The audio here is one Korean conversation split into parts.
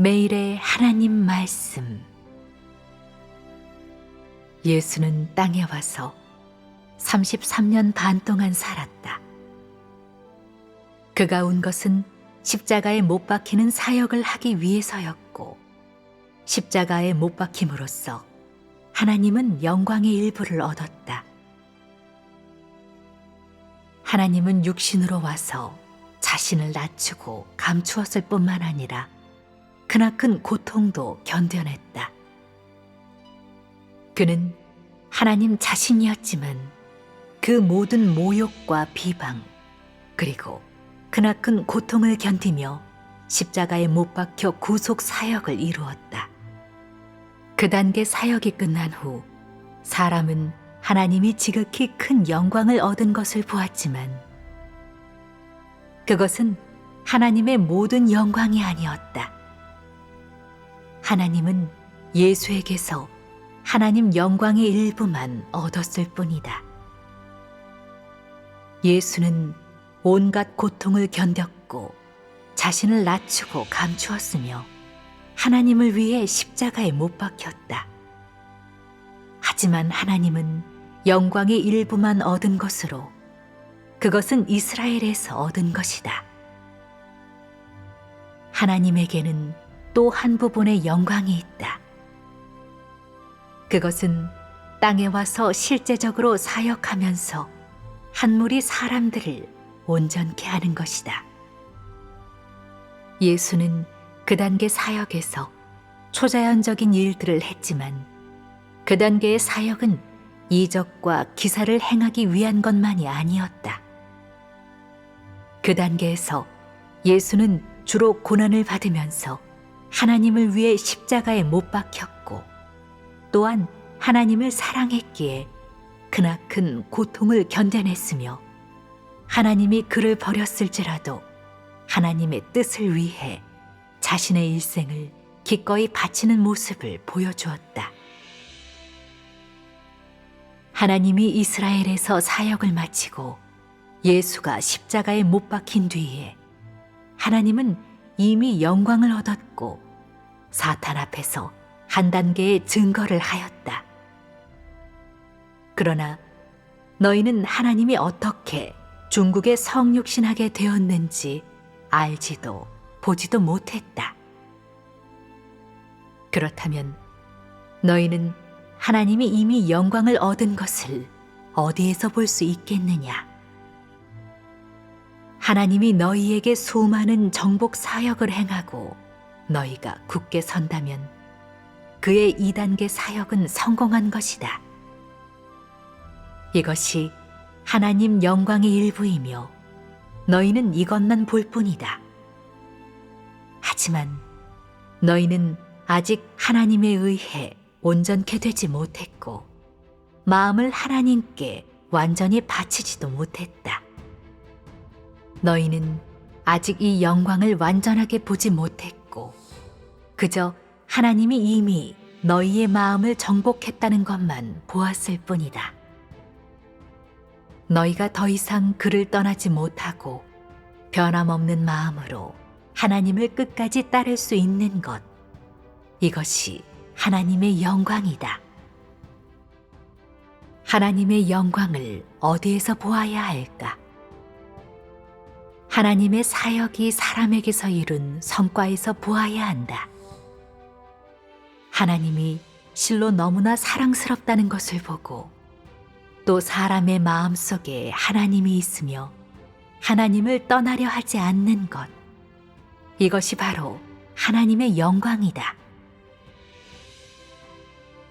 매일의 하나님 말씀. 예수는 땅에 와서 33년 반 동안 살았다. 그가 온 것은 십자가에 못 박히는 사역을 하기 위해서였고, 십자가에 못 박힘으로써 하나님은 영광의 일부를 얻었다. 하나님은 육신으로 와서 자신을 낮추고 감추었을 뿐만 아니라 크나큰 고통도 견뎌냈다. 그는 하나님 자신이었지만 그 모든 모욕과 비방 그리고 크나큰 고통을 견디며 십자가에 못 박혀 구속 사역을 이루었다. 그 단계 사역이 끝난 후 사람은 하나님이 지극히 큰 영광을 얻은 것을 보았지만 그것은 하나님의 모든 영광이 아니었다. 하나님은 예수에게서 하나님 영광의 일부만 얻었을 뿐이다. 예수는 온갖 고통을 견뎠고 자신을 낮추고 감추었으며 하나님을 위해 십자가에 못 박혔다. 하지만 하나님은 영광의 일부만 얻은 것으로 그것은 이스라엘에서 얻은 것이다. 하나님에게는 또 한 부분의 영광이 있다. 그것은 땅에 와서 실제적으로 사역하면서 한 무리 사람들을 온전케 하는 것이다. 예수는 그 단계 사역에서 초자연적인 일들을 했지만 그 단계의 사역은 이적과 기사를 행하기 위한 것만이 아니었다. 그 단계에서 예수는 주로 고난을 받으면서 하나님을 위해 십자가에 못 박혔고 또한 하나님을 사랑했기에 크나큰 고통을 견뎌냈으며 하나님이 그를 버렸을지라도 하나님의 뜻을 위해 자신의 일생을 기꺼이 바치는 모습을 보여주었다. 하나님이 이스라엘에서 사역을 마치고 예수가 십자가에 못 박힌 뒤에 하나님은 이미 영광을 얻었고 사탄 앞에서 한 단계의 증거를 하였다. 그러나 너희는 하나님이 어떻게 중국에 성육신하게 되었는지 알지도 보지도 못했다. 그렇다면 너희는 하나님이 이미 영광을 얻은 것을 어디에서 볼 수 있겠느냐? 하나님이 너희에게 수많은 정복 사역을 행하고 너희가 굳게 선다면 그의 2단계 사역은 성공한 것이다. 이것이 하나님 영광의 일부이며 너희는 이것만 볼 뿐이다. 하지만 너희는 아직 하나님에 의해 온전케 되지 못했고 마음을 하나님께 완전히 바치지도 못했다. 너희는 아직 이 영광을 완전하게 보지 못했고 그저 하나님이 이미 너희의 마음을 정복했다는 것만 보았을 뿐이다. 너희가 더 이상 그를 떠나지 못하고 변함없는 마음으로 하나님을 끝까지 따를 수 있는 것. 이것이 하나님의 영광이다. 하나님의 영광을 어디에서 보아야 할까? 하나님의 사역이 사람에게서 이룬 성과에서 보아야 한다. 하나님이 실로 너무나 사랑스럽다는 것을 보고 또 사람의 마음 속에 하나님이 있으며 하나님을 떠나려 하지 않는 것. 이것이 바로 하나님의 영광이다.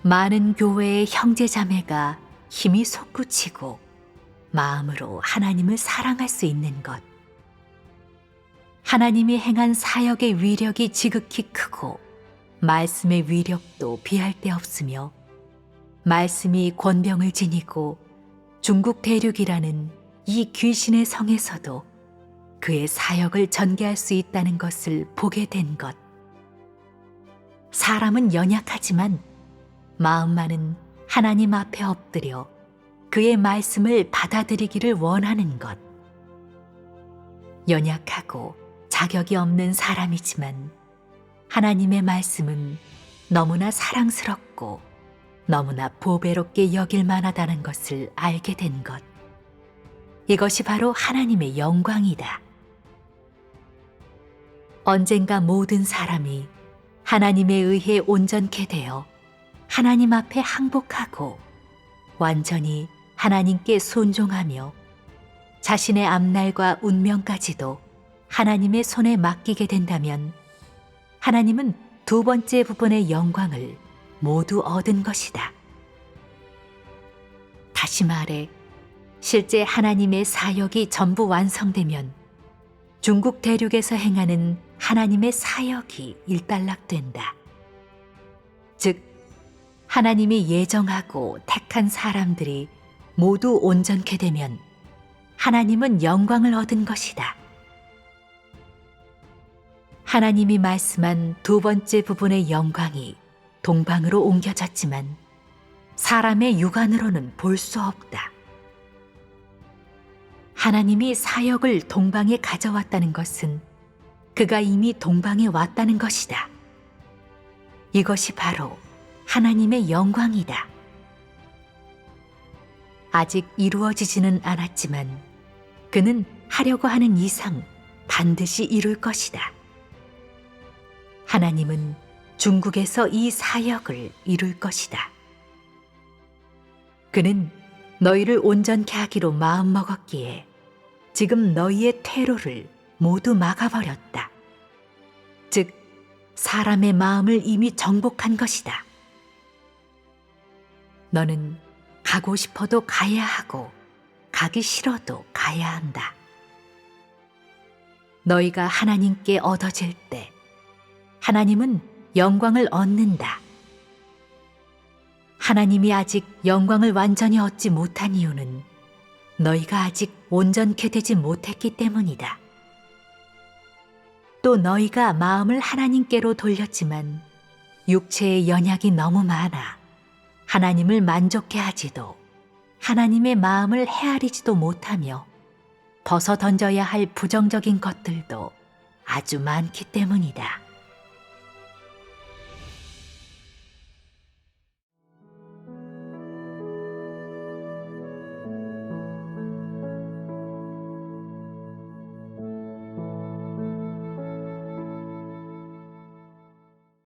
많은 교회의 형제 자매가 힘이 솟구치고 마음으로 하나님을 사랑할 수 있는 것. 하나님이 행한 사역의 위력이 지극히 크고 말씀의 위력도 비할 데 없으며 말씀이 권병을 지니고 중국 대륙이라는 이 귀신의 성에서도 그의 사역을 전개할 수 있다는 것을 보게 된 것. 사람은 연약하지만 마음만은 하나님 앞에 엎드려 그의 말씀을 받아들이기를 원하는 것. 연약하고 자격이 없는 사람이지만 하나님의 말씀은 너무나 사랑스럽고 너무나 보배롭게 여길 만하다는 것을 알게 된 것. 이것이 바로 하나님의 영광이다. 언젠가 모든 사람이 하나님에 의해 온전케 되어 하나님 앞에 항복하고 완전히 하나님께 순종하며 자신의 앞날과 운명까지도 하나님의 손에 맡기게 된다면 하나님은 두 번째 부분의 영광을 모두 얻은 것이다. 다시 말해, 실제 하나님의 사역이 전부 완성되면 중국 대륙에서 행하는 하나님의 사역이 일단락된다. 즉, 하나님이 예정하고 택한 사람들이 모두 온전케 되면 하나님은 영광을 얻은 것이다. 하나님이 말씀한 두 번째 부분의 영광이 동방으로 옮겨졌지만 사람의 육안으로는 볼 수 없다. 하나님이 사역을 동방에 가져왔다는 것은 그가 이미 동방에 왔다는 것이다. 이것이 바로 하나님의 영광이다. 아직 이루어지지는 않았지만 그는 하려고 하는 이상 반드시 이룰 것이다. 하나님은 중국에서 이 사역을 이룰 것이다. 그는 너희를 온전케 하기로 마음먹었기에 지금 너희의 퇴로를 모두 막아버렸다. 즉, 사람의 마음을 이미 정복한 것이다. 너는 가고 싶어도 가야 하고 가기 싫어도 가야 한다. 너희가 하나님께 얻어질 때 하나님은 영광을 얻는다. 하나님이 아직 영광을 완전히 얻지 못한 이유는 너희가 아직 온전케 되지 못했기 때문이다. 또 너희가 마음을 하나님께로 돌렸지만 육체의 연약이 너무 많아 하나님을 만족해 하지도 하나님의 마음을 헤아리지도 못하며 벗어 던져야 할 부정적인 것들도 아주 많기 때문이다.